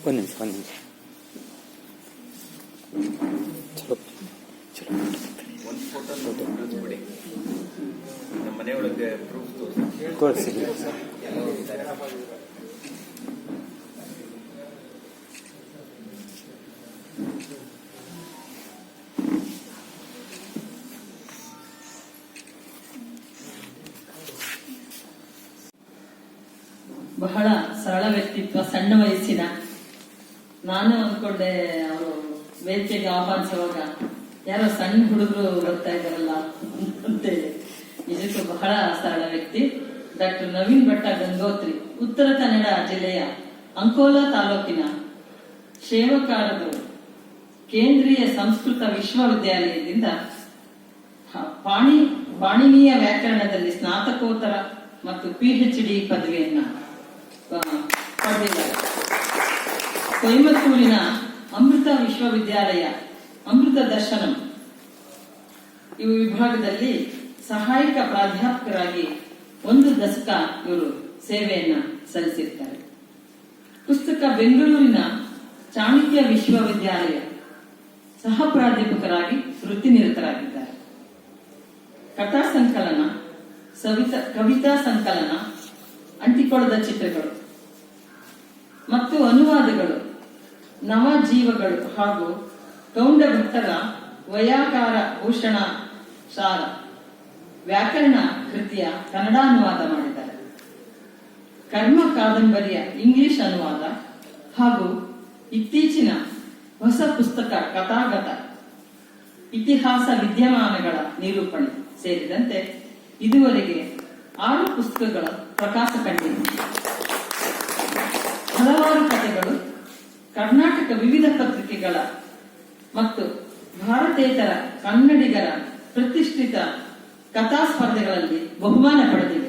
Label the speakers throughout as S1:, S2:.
S1: ಒಂದು ನಿಮಿಷ ಒಂದು ನಿಮಿಷ ಚಲೋ ಚಲೋ
S2: ಒಂದು ಫೋಟೋ ಬಿಡಿ ನಮ್ಮ ಮನೆಯೊಳಗೆ ಪ್ರೂಫ್ ತೋರಿಸಿ
S3: ವಯಸ್ಸಿನ ನಾನು ಅಂದ್ಕೊಂಡೆ ಅವರು ವೇದಿಕೆಗೆ ಆಹ್ವಾನಿಸುವಾಗ, ಯಾರೋ ಸಣ್ಣ ಹುಡುಗರು ಬರ್ತಾ ಇದ್ದಾರಲ್ಲ ಅಂತ ನಿಜಕ್ಕೂ ಬಹಳ ಸರಳ ವ್ಯಕ್ತಿ. ಡಾಕ್ಟರ್ ನವೀನ್ ಭಟ್ಟ ಗಂಗೋತ್ರಿ, ಉತ್ತರ ಕನ್ನಡ ಜಿಲ್ಲೆಯ ಅಂಕೋಲಾ ತಾಲೂಕಿನ ಸೇವಕಾರರು ಕೇಂದ್ರೀಯ ಸಂಸ್ಕೃತ ವಿಶ್ವವಿದ್ಯಾಲಯದಿಂದ ಪಾಣಿ, ಪಾಣಿನೀಯ ವ್ಯಾಕರಣದಲ್ಲಿ ಸ್ನಾತಕೋತ್ತರ ಮತ್ತು ಪಿಎಚ್ ಡಿ ಪದವಿಯನ್ನ ಪಡೆದಿದ್ದಾರೆ. ಕೊಯಮತ್ತೂರಿನ ಅಮೃತ ವಿಶ್ವವಿದ್ಯಾಲಯ, ಅಮೃತ ದರ್ಶನಂ. ಇವು ವಿಭಾಗದಲ್ಲಿ ಸಹಾಯಕ ಪ್ರಾಧ್ಯಾಪಕರಾಗಿ ಒಂದು ದಶಕ ಇವರು ಸೇವೆಯನ್ನ ಸಲ್ಲಿಸಿರ್ತಾರೆ. ಪುಸ್ತಕ ಬೆಂಗಳೂರಿನ ಚಾಣಕ್ಯ ವಿಶ್ವವಿದ್ಯಾಲಯ ಸಹ ಪ್ರಾಧ್ಯಾಪಕರಾಗಿ ವೃತ್ತಿನಿರತರಾಗಿದ್ದಾರೆ. ಕಥಾ ಸಂಕಲನ, ಸವಿತಾ, ಕವಿತಾ ಸಂಕಲನ, ಅಂಟಿಕೊಳ್ಳದ ಚಿತ್ರಗಳು ಮತ್ತು ಅನುವಾದಗಳು ನವ ಜೀವಗಳು ಹಾಗೂ ಕೌಂಡ ಭಕ್ತರ ವಯಾಕಾರ ಭೂಷಣ ಸಾರ ವ್ಯಾಕರಣ ಕೃತಿಯ ಕನ್ನಡ ಅನುವಾದ ಮಾಡಿದ್ದಾರೆ. ಕರ್ಮ ಕಾದಂಬರಿಯ ಇಂಗ್ಲಿಷ್ ಅನುವಾದ ಹಾಗೂ ಇತ್ತೀಚಿನ ಹೊಸ ಪುಸ್ತಕ ಕಥಾಗತ ಇತಿಹಾಸ ವಿದ್ಯಮಾನಗಳ ನಿರೂಪಣೆ ಸೇರಿದಂತೆ ಇದುವರೆಗೆ ಆರು ಪುಸ್ತಕಗಳ ಪ್ರಕಾಶ ಕಂಡಿದೆ. ಹಲವಾರು ಕಥೆಗಳು ಕರ್ನಾಟಕ ವಿವಿಧ ಪತ್ರಿಕೆಗಳ ಮತ್ತು ಭಾರತೇತರ ಕನ್ನಡಿಗರ ಪ್ರತಿಷ್ಠಿತ ಕಥಾ ಸ್ಪರ್ಧೆಗಳಲ್ಲಿ ಬಹುಮಾನ ಪಡೆದಿವೆ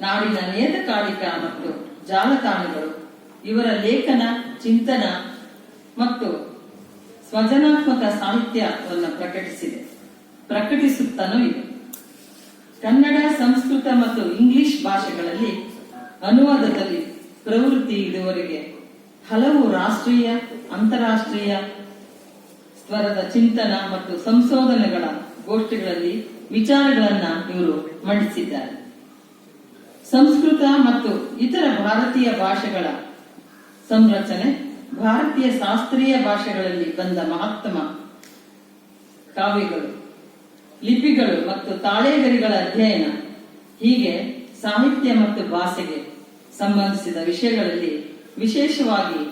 S3: ನಾಡಿನ ನಿಯತಕಾಲಿಕ ಮತ್ತು ಜಾಲತಾಣಗಳು ಇವರ ಲೇಖನ, ಚಿಂತನ ಮತ್ತು ಸ್ವಜನಾತ್ಮಕ ಸಾಹಿತ್ಯವನ್ನು ಪ್ರಕಟಿಸಿದೆ. ಪ್ರಕಟಿಸುತ್ತಲೂ ಇದೆ. ಕನ್ನಡ, ಸಂಸ್ಕೃತ ಮತ್ತು ಇಂಗ್ಲಿಷ್ ಭಾಷೆಗಳಲ್ಲಿ ಅನುವಾದದಲ್ಲಿ ಪ್ರವೃತ್ತಿ ಇದುವರೆಗೆ ಹಲವು ರಾಷ್ಟ್ರೀಯ, ಅಂತಾರಾಷ್ಟ್ರೀಯ ಸ್ತರದ ಚಿಂತನ ಮತ್ತು ಸಂಶೋಧನೆಗಳ ಗೋಷ್ಠಿಗಳಲ್ಲಿ ವಿಚಾರಗಳನ್ನ ಇವರು ಮಂಡಿಸಿದ್ದಾರೆ. ಸಂಸ್ಕೃತ ಮತ್ತು ಇತರ ಭಾರತೀಯ ಭಾಷೆಗಳ ಸಂರಚನೆ, ಭಾರತೀಯ ಶಾಸ್ತ್ರೀಯ ಭಾಷೆಗಳಲ್ಲಿ ಬಂದ ಮಹತ್ತಮ ಕಾವ್ಯಗಳು, ಲಿಪಿಗಳು ಮತ್ತು ತಾಳೆಗರಿಗಳ ಅಧ್ಯಯನ ಹೀಗೆ ಸಾಹಿತ್ಯ ಮತ್ತು ಭಾಷೆಗೆ ಸಂಬಂಧಿಸಿದ ವಿಷಯಗಳಲ್ಲಿ ವಿಶೇಷವಾಗಿ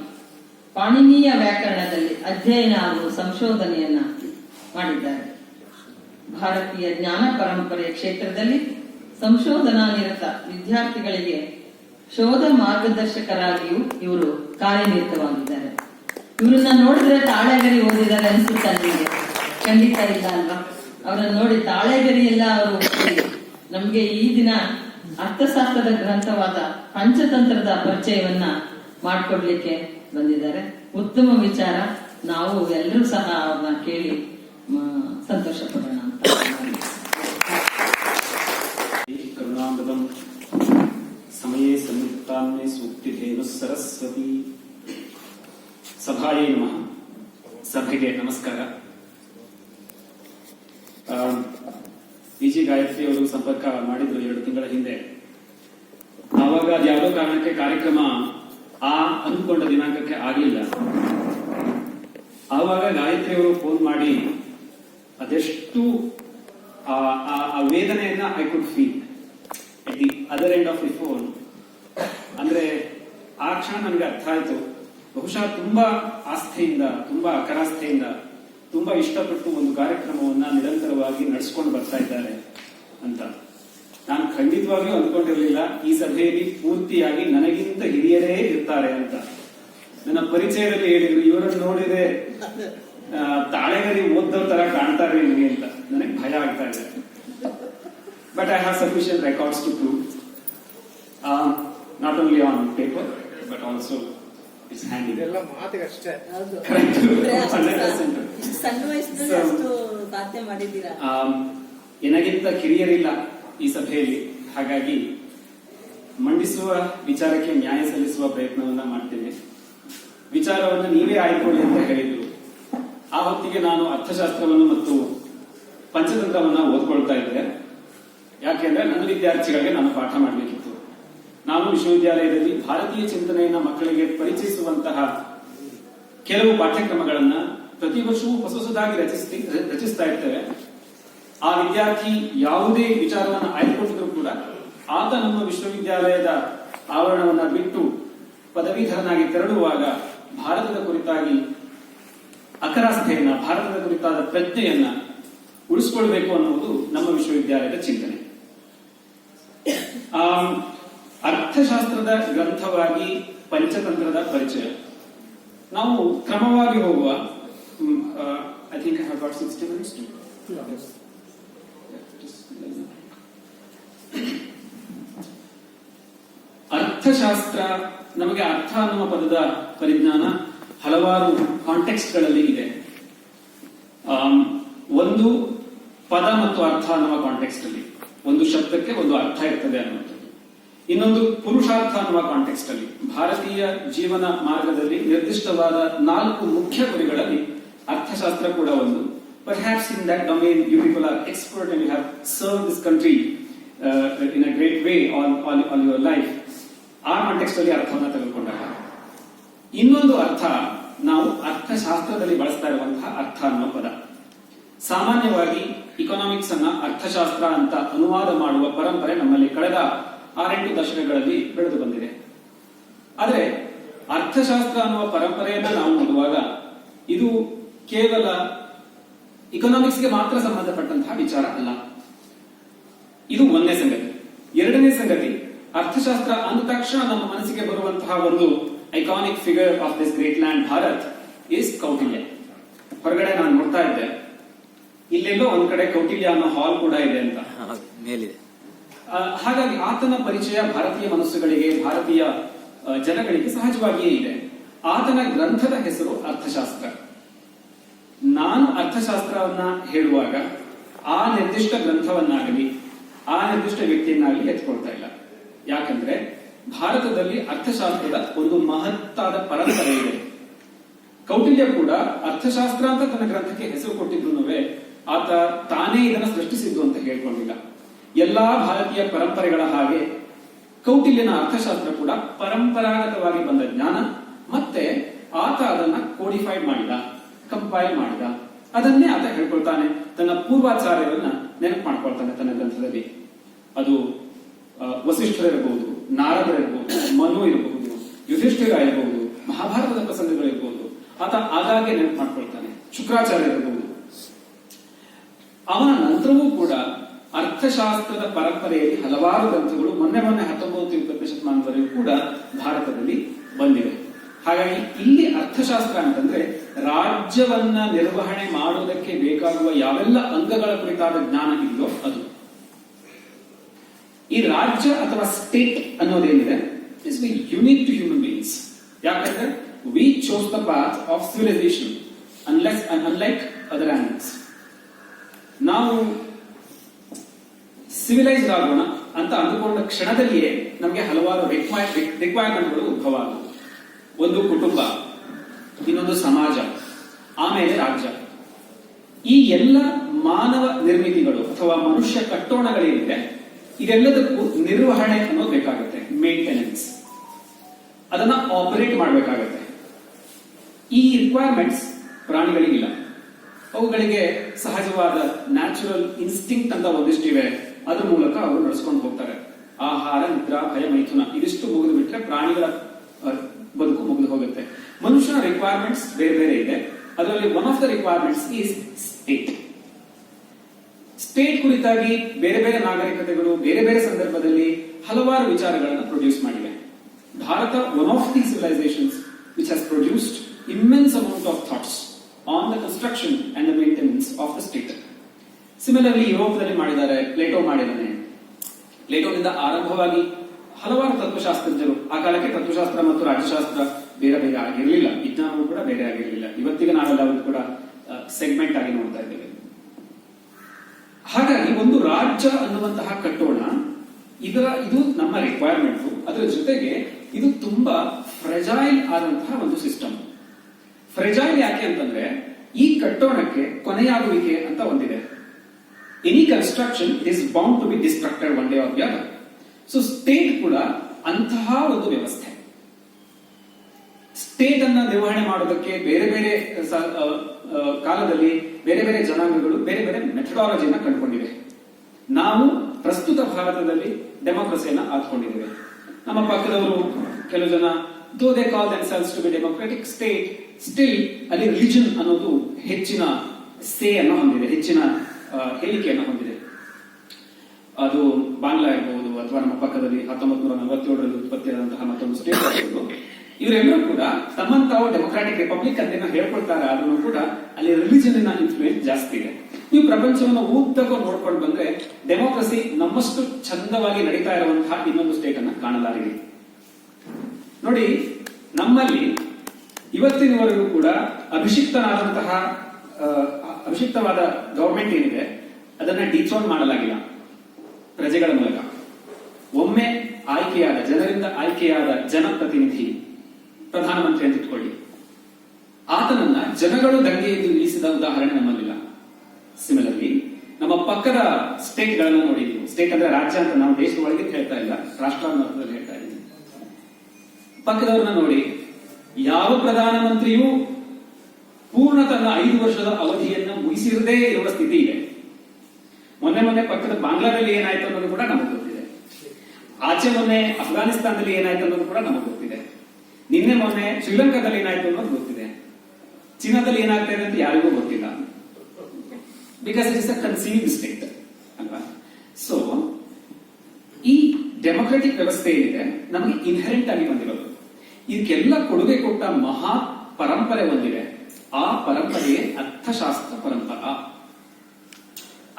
S3: ಪಾಣಿನೀಯ ವ್ಯಾಕರಣದಲ್ಲಿ ಅಧ್ಯಯನ ಹಾಗೂ ಸಂಶೋಧನೆಯನ್ನ ಮಾಡಿದ್ದಾರೆ. ಭಾರತೀಯ ಜ್ಞಾನ ಪರಂಪರೆಯ ಕ್ಷೇತ್ರದಲ್ಲಿ ಸಂಶೋಧನಾ ನಿರತ ವಿದ್ಯಾರ್ಥಿಗಳಿಗೆ ಶೋಧ ಮಾರ್ಗದರ್ಶಕರಾಗಿಯೂ ಇವರು ಕಾರ್ಯನಿರತವಾಗಿದ್ದಾರೆ. ಇವರನ್ನ ನೋಡಿದ್ರೆ ತಾಳೆಗರಿ ಓದಿದ್ದಾರೆ ಅನಿಸುತ್ತೆ ಖಂಡಿತ ಇಲ್ಲ ಅಲ್ವಾ? ಅವರನ್ನ ನೋಡಿ ತಾಳೆಗರಿ ಎಲ್ಲ ಅವರು. ನಮ್ಗೆ ಈ ದಿನ ಅರ್ಥಶಾಸ್ತ್ರದ ಗ್ರಂಥವಾದ ಪಂಚತಂತ್ರದ ಪರಿಚಯವನ್ನ ಮಾಡಿಕೊಡ್ಲಿಕ್ಕೆ ಬಂದಿದ್ದಾರೆ. ಉತ್ತಮ ವಿಚಾರ. ನಾವು ಎಲ್ಲರೂ ಸಹ ಅವ್ರನ್ನ ಕೇಳಿ ಸಂತೋಷ ಪಡೋಣ ಅಂತ
S4: ಕರುಣಾಮೃತಂ ಸಮಯೇ ಸೂಕ್ತಿಧೇನು ಸರಸ್ವತಿ. ಸಭಾಯೇ ನಮಃ. ಸಭೆಗೆ ನಮಸ್ಕಾರ. ಪಿ ಜಿ ಗಾಯತ್ರಿ ಅವರು ಸಂಪರ್ಕ ಮಾಡಿದ್ರು ಎರಡು ತಿಂಗಳ ಹಿಂದೆ. ಆವಾಗ ಅದ್ಯಾವುದೋ ಕಾರಣಕ್ಕೆ ಕಾರ್ಯಕ್ರಮ ಆ ಅಂದ್ಕೊಂಡ ದಿನಾಂಕಕ್ಕೆ ಆಗಲಿಲ್ಲ. ಆವಾಗ ಗಾಯತ್ರಿ ಅವರು ಫೋನ್ ಮಾಡಿ, ಅದೆಷ್ಟು, ಆ ವೇದನೆಯನ್ನ I could feel the other end of the phone ಅಂದ್ರೆ, ಆ ಕ್ಷಣ ನನಗೆ ಅರ್ಥ ಆಯ್ತು. ಬಹುಶಃ ತುಂಬಾ ಆಸ್ಥೆಯಿಂದ, ತುಂಬಾ ಅಕರಾಸ್ಥೆಯಿಂದ, ತುಂಬಾ ಇಷ್ಟಪಟ್ಟು ಒಂದು ಕಾರ್ಯಕ್ರಮವನ್ನ ನಿರಂತರವಾಗಿ ನಡೆಸ್ಕೊಂಡು ಬರ್ತಾ ಇದ್ದಾರೆ ಅಂತ. ನಾನು ಖಂಡಿತವಾಗಿಯೂ ಅಂದ್ಕೊಂಡಿರಲಿಲ್ಲ ಈ ಸಭೆಯಲ್ಲಿ ಪೂರ್ತಿಯಾಗಿ ನನಗಿಂತ ಹಿರಿಯರೇ ಇರ್ತಾರೆ ಅಂತ. ನನ್ನ ಪರಿಚಯದಲ್ಲಿ ಹೇಳಿದ್ರು ಇವರನ್ನು ನೋಡಿದ್ರೆ ಆ, ತಾಳೆಗರಿ ಓದೋ ತರ ಕಾಣ್ತಾರೆ ನಿಮಗೆ ಅಂತ. ನನಗೆ ಭಯ ಆಗ್ತಾ ಇದೆ. But I have sufficient records to prove not only on paper but also its hand
S5: ಇದೆಲ್ಲ
S3: ಅಷ್ಟು.
S4: 100%.
S3: ಇಷ್ಟು ಸಣ್ಣ ವಯಸ್ಸಿನಲ್ಲಿ ಅಷ್ಟು
S5: ಸಾಧನೆ ಮಾಡಿದ್ದೀರಾ?
S4: ಆಮ್, ಕಿರಿಯರಿಲ್ಲ ಈ ಸಭೆಯಲ್ಲಿ ಹಾಗಾಗಿ ಮಂಡಿಸುವ ವಿಚಾರಕ್ಕೆ ನ್ಯಾಯ ಸಲ್ಲಿಸುವ ಪ್ರಯತ್ನವನ್ನ ಮಾಡ್ತೇನೆ. ವಿಚಾರವನ್ನು ನೀವೇ ಆಯ್ಕೊಳ್ಳಿ ಅಂತ ಹೇಳಿದ್ರು. ಆ ಹೊತ್ತಿಗೆ ನಾನು ಅರ್ಥಶಾಸ್ತ್ರವನ್ನು ಮತ್ತು ಪಂಚತಂತ್ರವನ್ನ ಓದ್ಕೊಳ್ತಾ ಇದ್ದೆ. ಯಾಕೆಂದ್ರೆ ನನ್ನ ವಿದ್ಯಾರ್ಥಿಗಳಿಗೆ ನಾನು ಪಾಠ ಮಾಡಬೇಕಿತ್ತು. ನಾನು ವಿಶ್ವವಿದ್ಯಾಲಯದಲ್ಲಿ ಭಾರತೀಯ ಚಿಂತನೆಯನ್ನ ಮಕ್ಕಳಿಗೆ ಪರಿಚಯಿಸುವಂತಹ ಕೆಲವು ಪಾಠ್ಯಕ್ರಮಗಳನ್ನ ಪ್ರತಿ ವರ್ಷವೂ ಹೊಸ ಹೊಸದಾಗಿ ರಚಿಸ್ತಿ ರಚಿಸ್ತಾ ಇರ್ತೇವೆ. ಆ ವಿದ್ಯಾರ್ಥಿ ಯಾವುದೇ ವಿಚಾರವನ್ನು ಆಯ್ದುಕೊಂಡಿದ್ರು ಕೂಡ ಆತ ನಮ್ಮ ವಿಶ್ವವಿದ್ಯಾಲಯದ ಆವರಣವನ್ನ ಬಿಟ್ಟು ಪದವೀಧರನಾಗಿ ತೆರಳುವಾಗ ಭಾರತದ ಕುರಿತಾಗಿ ಅಕರಾಸ್ಥೆಯನ್ನ ಭಾರತದ ಕುರಿತಾದ ಪ್ರಜ್ಞೆಯನ್ನ ಉಳಿಸಿಕೊಳ್ಬೇಕು ಅನ್ನುವುದು ನಮ್ಮ ವಿಶ್ವವಿದ್ಯಾಲಯದ ಚಿಂತನೆ. ಆ ಅರ್ಥಶಾಸ್ತ್ರದ ಗ್ರಂಥವಾಗಿ ಪಂಚತಂತ್ರದ ಪರಿಚಯ. ನಾವು ಕ್ರಮವಾಗಿ ಹೋಗುವ I think I have sixty minutes Arthashastra ನಮಗೆ ಅರ್ಥ ಅನ್ನುವ ಪದದ ಪರಿಜ್ಞಾನ ಹಲವಾರು ಕಾಂಟೆಕ್ಸ್ಟ್ಗಳಲ್ಲಿ ಇದೆ. ಒಂದು ಪದ ಮತ್ತು ಅರ್ಥ ಅನ್ನುವ ಕಾಂಟೆಕ್ಸ್ಟ್ ಅಲ್ಲಿ. ಒಂದು ಶಬ್ದಕ್ಕೆ ಒಂದು ಅರ್ಥ ಇರ್ತದೆ ಅನ್ನುವಂಥದ್ದು. ಇನ್ನೊಂದು ಪುರುಷಾರ್ಥ ಅನ್ನುವ ಕಾಂಟೆಕ್ಸ್ಟ್ ಅಲ್ಲಿ. ಭಾರತೀಯ ಜೀವನ ಮಾರ್ಗದಲ್ಲಿ ನಿರ್ದಿಷ್ಟವಾದ ನಾಲ್ಕು ಮುಖ್ಯ ಗುರಿಗಳಲ್ಲಿ ಅರ್ಥಶಾಸ್ತ್ರ ಕೂಡ ಒಂದು. Perhaps in that domain you expert are expert and you have serve uh, country in great great way on on your life ಆ ಕಾಂಟೆಕ್ಸ್ಟಲ್ಲಿ ಅರ್ಥವನ್ನ ತೆಗೆದುಕೊಂಡಾಗ ಇನ್ನೊಂದು ಅರ್ಥ ನಾವು ಅರ್ಥಶಾಸ್ತ್ರದಲ್ಲಿ ಬಳಸ್ತಾ ಇರುವಂತಹ ಅರ್ಥ ಅನ್ನೋ ಪದ. ಸಾಮಾನ್ಯವಾಗಿ ಇಕನಾಮಿಕ್ಸ್ ಅನ್ನ ಅರ್ಥಶಾಸ್ತ್ರ ಅಂತ ಅನುವಾದ ಮಾಡುವ ಪರಂಪರೆ ನಮ್ಮಲ್ಲಿ ಕಳೆದ ಆರೆಂಟು ದಶಕಗಳಲ್ಲಿ ಬೆಳೆದು ಬಂದಿದೆ. ಆದರೆ ಅರ್ಥಶಾಸ್ತ್ರ ಅನ್ನುವ ಪರಂಪರೆಯನ್ನು ನಾವು ನೋಡುವಾಗ ಇದು ಕೇವಲ ಇಕನಾಮಿಕ್ಸ್ಗೆ ಮಾತ್ರ ಸಂಬಂಧಪಟ್ಟಂತಹ ವಿಚಾರ ಅಲ್ಲ. ಇದು ಒಂದನೇ ಸಂಗತಿ. ಎರಡನೇ ಸಂಗತಿ ಅರ್ಥಶಾಸ್ತ್ರ ಅಂದ ತಕ್ಷಣ ನಮ್ಮ ಮನಸ್ಸಿಗೆ ಬರುವಂತಹ ಒಂದು iconic figure of this great land Bharat is Kautilya ಹೊರಗಡೆ ನಾನು ನೋಡ್ತಾ ಇದ್ದೆ. ಇಲ್ಲೆಲ್ಲೋ ಒಂದ್ ಕಡೆ ಕೌಟಿಲ್ಯ ಅನ್ನೋ ಹಾಲ್ ಕೂಡ ಇದೆ ಅಂತ.
S1: ಮೇಲಿದೆ.
S4: ಹಾಗಾಗಿ ಆತನ ಪರಿಚಯ ಭಾರತೀಯ ಮನಸ್ಸುಗಳಿಗೆ ಭಾರತೀಯ ಜನಗಳಿಗೆ ಸಹಜವಾಗಿಯೇ ಇದೆ. ಆತನ ಗ್ರಂಥದ ಹೆಸರು ಅರ್ಥಶಾಸ್ತ್ರ. ಅರ್ಥಶಾಸ್ತ್ರವನ್ನ ಹೇಳುವಾಗ ಆ ನಿರ್ದಿಷ್ಟ ಗ್ರಂಥವನ್ನಾಗಲಿ, ಆ ನಿರ್ದಿಷ್ಟ ವ್ಯಕ್ತಿಯನ್ನಾಗಲಿ ಎತ್ಕೊಳ್ತಾ ಇಲ್ಲ. ಯಾಕಂದ್ರೆ ಭಾರತದಲ್ಲಿ ಅರ್ಥಶಾಸ್ತ್ರದ ಒಂದು ಮಹತ್ತಾದ ಪರಂಪರೆ ಇದೆ. ಕೌಟಿಲ್ಯ ಕೂಡ ಅರ್ಥಶಾಸ್ತ್ರ ಅಂತ ತನ್ನ ಗ್ರಂಥಕ್ಕೆ ಹೆಸರು ಕೊಟ್ಟಿದ್ರು ಆತ ತಾನೇ ಇದನ್ನು ಸೃಷ್ಟಿಸಿದ್ದು ಅಂತ ಹೇಳ್ಕೊಂಡಿಲ್ಲ. ಎಲ್ಲಾ ಭಾರತೀಯ ಪರಂಪರೆಗಳ ಹಾಗೆ ಕೌಟಿಲ್ಯನ ಅರ್ಥಶಾಸ್ತ್ರ ಕೂಡ ಪರಂಪರಾಗತವಾಗಿ ಬಂದ ಜ್ಞಾನ ಮತ್ತೆ ಆತ ಅದನ್ನ ಕೋಡಿಫೈ ಮಾಡಿದ ಕಂಪೈಲ್ ಮಾಡಿದ. ಅದನ್ನೇ ಆತ ಹೇಳ್ಕೊಳ್ತಾನೆ. ತನ್ನ ಪೂರ್ವಾಚಾರ್ಯರನ್ನ ನೆನಪು ಮಾಡ್ಕೊಳ್ತಾನೆ ತನ್ನ ಗ್ರಂಥದಲ್ಲಿ. ಅದು ವಸಿಷ್ಠರಿರಬಹುದು ನಾರದರಿರಬಹುದು ಮನು ಇರಬಹುದು ಯುಧಿಷ್ಠಿರ ಇರಬಹುದು ಮಹಾಭಾರತದ ಪ್ರಸಂಗಗಳಿರಬಹುದು ಆತ ಆಗಾಗ್ಗೆ ನೆನಪು ಮಾಡ್ಕೊಳ್ತಾನೆ ಶುಕ್ರಾಚಾರ್ಯ ಇರಬಹುದು ಅವನ ನಂತರವೂ ಕೂಡ ಅರ್ಥಶಾಸ್ತ್ರದ ಪರಂಪರೆಯಲ್ಲಿ ಹಲವಾರು ಗ್ರಂಥಗಳು ಮೊನ್ನೆ ಮೊನ್ನೆ ಹತ್ತೊಂಬತ್ತು ಇಪ್ಪತ್ತನೇ ಶತಮಾನದವರೆಗೂ ಕೂಡ ಭಾರತದಲ್ಲಿ ಬಂದಿವೆ. ಹಾಗಾಗಿ ಇಲ್ಲಿ ಅರ್ಥಶಾಸ್ತ್ರ ಅಂತಂದ್ರೆ ರಾಜ್ಯವನ್ನ ನಿರ್ವಹಣೆ ಮಾಡುವುದಕ್ಕೆ ಬೇಕಾಗುವ ಯಾವೆಲ್ಲ ಅಂಗಗಳ ಕುರಿತಾದ ಜ್ಞಾನ ಇದೆಯೋ ಅದು. ಈ ರಾಜ್ಯ ಅಥವಾ state ಅನ್ನೋದೇನಿದೆ is we unique to human beings ಯಾಕಂದ್ರೆ we chose the path of civilisation unless unlike other animals ನಾವು ಸಿವಿಲೈಸ್ಡ್ ಆಗೋಣ ಅಂತ ಅಂದುಕೊಂಡ ಕ್ಷಣದಲ್ಲಿಯೇ ನಮಗೆ ಹಲವಾರು ರಿಕ್ವೈರ್ಮೆಂಟ್ಗಳು ಉದ್ಭವ ಒಂದು ಕುಟುಂಬ. ಇನ್ನೊಂದು ಸಮಾಜ, ಆಮೇಲೆ ರಾಜ್ಯ. ಈ ಎಲ್ಲ ಮಾನವ ನಿರ್ಮಿತಿಗಳು ಅಥವಾ ಮನುಷ್ಯ ಕಟ್ಟೋಣಗಳೇನಿದೆ ಇದೆಲ್ಲದಕ್ಕೂ ನಿರ್ವಹಣೆ ಅನ್ನೋದು ಬೇಕಾಗುತ್ತೆ ಮೇಂಟೆನೆನ್ಸ್ ಅದನ್ನ ಆಪರೇಟ್ ಮಾಡಬೇಕಾಗತ್ತೆ. ಈ ರಿಕ್ವೈರ್ಮೆಂಟ್ಸ್ ಪ್ರಾಣಿಗಳಿಗಿಲ್ಲ. ಅವುಗಳಿಗೆ ಸಹಜವಾದ ನ್ಯಾಚುರಲ್ ಇನ್ಸ್ಟಿಂಕ್ಟ್ ಅಂತ ಒಂದಿಷ್ಟಿವೆ. ಅದ್ರ ಮೂಲಕ ಅವರು ನಡೆಸ್ಕೊಂಡು ಹೋಗ್ತಾರೆ. ಆಹಾರ, ನಿದ್ರಾ, ಭಯ, ಮೈಥುನ, ಇದಿಷ್ಟು ಮುಗಿದು ಬಿಟ್ರೆ ಪ್ರಾಣಿಗಳ ಬದುಕು ಮುಗಿದು ಹೋಗುತ್ತೆ. ಮನುಷ್ಯನ ರಿಕ್ವೈರ್ಮೆಂಟ್ಸ್ ಬೇರೆ ಬೇರೆ ಇದೆ. ಅದರಲ್ಲಿ one of the requirements is state state ಕುರಿತಾಗಿ ಬೇರೆ ಬೇರೆ ನಾಗರಿಕತೆಗಳು, ಬೇರೆ ಬೇರೆ ಸಂದರ್ಭದಲ್ಲಿ ಹಲವಾರು ವಿಚಾರಗಳನ್ನು ಪ್ರೊಡ್ಯೂಸ್ ಮಾಡಿವೆ. Bharata one of the civilisations which has produced immense amount of thoughts on the construction and the maintenance of the state similarly ಯುರೋಪ್ನಲ್ಲಿ ಮಾಡಿದ್ದಾರೆ ಪ್ಲೇಟೋ ಮಾಡಿದ್ದಾನೆ. ಪ್ಲೇಟೋನಿಂದ ಆರಂಭವಾಗಿ ಹಲವಾರು ತತ್ವಶಾಸ್ತ್ರಜ್ಞರು, ಆ ಕಾಲಕ್ಕೆ ತತ್ವಶಾಸ್ತ್ರ ಮತ್ತು ರಾಜ್ಯಶಾಸ್ತ್ರ ಬೇರೆ ಬೇರೆ ಆಗಿರಲಿಲ್ಲ. ವಿಜ್ಞಾನವು ಕೂಡ ಬೇರೆ ಆಗಿರಲಿಲ್ಲ. ಇವತ್ತಿಗೆ ನಾವೆಲ್ಲರೂ ಕೂಡ ಸೆಗ್ಮೆಂಟ್ ಆಗಿ ನೋಡ್ತಾ ಇದ್ದೇವೆ. ಹಾಗಾಗಿ ಒಂದು ರಾಜ್ಯ ಅನ್ನುವಂತಹ ಕಟ್ಟೋಣ, ಇದರ, ಇದು ನಮ್ಮ ರಿಕ್ವೈರ್ಮೆಂಟ್ ಅದರ ಜೊತೆಗೆ ಇದು ತುಂಬಾ ಫ್ರೆಜೈಲ್ ಆದಂತಹ ಒಂದು ಸಿಸ್ಟಮ್ ಫ್ರೆಜೈಲ್ ಯಾಕೆ ಅಂತಂದ್ರೆ, ಈ ಕಟ್ಟೋಣಕ್ಕೆ ಕೊನೆಯಾಗುವಿಕೆ ಅಂತ ಒಂದಿದೆ. Any construction is bound to be destructed one day of so state ಕೂಡ ಅಂತಹ ಒಂದು ವ್ಯವಸ್ಥೆ. ಸ್ಟೇಟ್ ಅನ್ನ ನಿರ್ವಹಣೆ ಮಾಡೋದಕ್ಕೆ ಬೇರೆ ಬೇರೆ ಕಾಲದಲ್ಲಿ ಬೇರೆ ಬೇರೆ ಜನಾಂಗಗಳು, ಬೇರೆ ಬೇರೆ ಮೆಥಡಾಲಜಿಯನ್ನ ಕಂಡುಕೊಂಡಿವೆ. ನಾವು ಪ್ರಸ್ತುತ ಭಾರತದಲ್ಲಿ ಡೆಮೋಕ್ರಸಿಯನ್ನ ಆದ್ಕೊಂಡಿದ್ದೇವೆ ನಮ್ಮ ಪಕ್ಕದವರು ಕೆಲವು ಜನ though they call themselves to be democratic state still ಅಲ್ಲಿ ರಿಲಿಜನ್ ಅನ್ನೋದು ಹೆಚ್ಚಿನ ಸ್ಟೇ ಅನ್ನು ಹೊಂದಿದೆ, ಹೆಚ್ಚಿನ ಹೇಳಿಕೆಯನ್ನು ಹೊಂದಿದೆ. ಅದು ಬಾಂಗ್ಲಾ ಇರಬಹುದು ಅಥವಾ ನಮ್ಮ ಪಕ್ಕದಲ್ಲಿ ಹತ್ತೊಂಬತ್ತು ನೂರ ನಲವತ್ತೇಳರಲ್ಲಿ ಉತ್ಪತ್ತಿಯಾದಂತಹ ಮತ್ತೊಂದು ಸ್ಟೇಟ್ ಆಗಿರ್ಬೋದು. ಇವರೆಲ್ಲರೂ ಕೂಡ ತಮ್ಮನ್ನು ತಾವು ಡೆಮೊಕ್ರಾಟಿಕ್ ರಿಪಬ್ಲಿಕ್ ಅಂತ ಹೇಳ್ಕೊಳ್ತಾರೆ, ಆದ್ರೂ ಕೂಡ ಅಲ್ಲಿ ರಿಲಿಜನ್ ಇನ್ಫ್ಲೂಯೆನ್ಸ್ ಜಾಸ್ತಿ ಇದೆ. ನೀವು ಪ್ರಪಂಚವನ್ನು ಉದ್ದಕ್ಕೂ ನೋಡ್ಕೊಂಡು ಬಂದ್ರೆ ಡೆಮೋಕ್ರಸಿ ನಮ್ಮಷ್ಟು ಚಂದವಾಗಿ ನಡೀತಾ ಇರುವಂತಹ ಇನ್ನೊಂದು ಸ್ಟೇಟ್ ಅನ್ನ ಕಾಣಲಾಗಿದೆ. ನೋಡಿ, ನಮ್ಮಲ್ಲಿ ಇವತ್ತಿನವರೆಗೂ ಕೂಡ ಅಭಿಷಿಕ್ತನಾದಂತಹ ಅಭಿಷಿಕ್ತವಾದ ಗವರ್ಮೆಂಟ್ ಏನಿದೆ, ಅದನ್ನ ಡಿಚೋನ್ ಮಾಡಲಾಗಿಲ್ಲ. ಪ್ರಜೆಗಳ ಮೂಲಕ. ಒಮ್ಮೆ ಆಯ್ಕೆಯಾದ, ಜನರಿಂದ ಆಯ್ಕೆಯಾದ ಜನಪ್ರತಿನಿಧಿ ಪ್ರಧಾನಮಂತ್ರಿ ಅಂತ ಇಟ್ಕೊಳ್ಳಿ. ಆತನನ್ನ ಜನಗಳು ದಂಗೆಯೆದ್ದು ನಿಲ್ಲಿಸಿದ ಉದಾಹರಣೆ ನಮ್ಮಲ್ಲಿಲ್ಲ. ಸಿಮಿಲರ್ಲಿ ನಮ್ಮ ಪಕ್ಕದ ಸ್ಟೇಟ್ ಗಳನ್ನ ನೋಡಿ ಸ್ಟೇಟ್ ಅಂದ್ರೆ ರಾಜ್ಯ ಅಂತ ನಾವು ದೇಶದ ಒಳಗೆ ಹೇಳ್ತಾ ಇಲ್ಲ. ರಾಷ್ಟ್ರ ಅರ್ಥದಲ್ಲಿ ಹೇಳ್ತಾ ಇದ್ದೀವಿ ಪಕ್ಕದವ್ರನ್ನ ನೋಡಿ. ಯಾವ ಪ್ರಧಾನಮಂತ್ರಿಯೂ ಪೂರ್ಣ ತನ್ನ ಐದು ವರ್ಷದ ಅವಧಿಯನ್ನು ಮುಗಿಸಿರದೇ ಇರುವ ಸ್ಥಿತಿ ಇದೆ. ಮೊನ್ನೆ ಮೊನ್ನೆ ಪಕ್ಕದ ಬಾಂಗ್ಲಾದಲ್ಲಿ ಏನಾಯ್ತು ಅನ್ನೋದು ಕೂಡ ನಮಗೆ ಗೊತ್ತಿದೆ. ಆಚೆ ಮೊನ್ನೆ ಅಫ್ಘಾನಿಸ್ತಾನದಲ್ಲಿ ಏನಾಯ್ತು ಅನ್ನೋದು ಕೂಡ ನಮಗೆ ಗೊತ್ತಿದೆ. ನಿನ್ನೆ ಮೊನ್ನೆ ಶ್ರೀಲಂಕಾದಲ್ಲಿ ಏನಾಯ್ತು ಅನ್ನೋದು ಗೊತ್ತಿದೆ. ಚೀನಾದಲ್ಲಿ ಏನಾಗ್ತಾ ಇದೆ ಅಂತ ಯಾರಿಗೂ ಗೊತ್ತಿಲ್ಲ. Because it is a conceive state ಅಲ್ವಾ? ಸೊ ಈ ಡೆಮೊಕ್ರೆಟಿಕ್ ವ್ಯವಸ್ಥೆ ಏನಿದೆ, ನಮಗೆ ಇನ್ಹೆರೆಂಟ್ ಆಗಿ ಬಂದಿರೋದು. ಇದಕ್ಕೆಲ್ಲ ಕೊಡುಗೆ ಕೊಟ್ಟ ಮಹಾ ಪರಂಪರೆ ಒಂದಿದೆ. ಆ ಪರಂಪರೆಯೇ ಅರ್ಥಶಾಸ್ತ್ರ ಪರಂಪರ.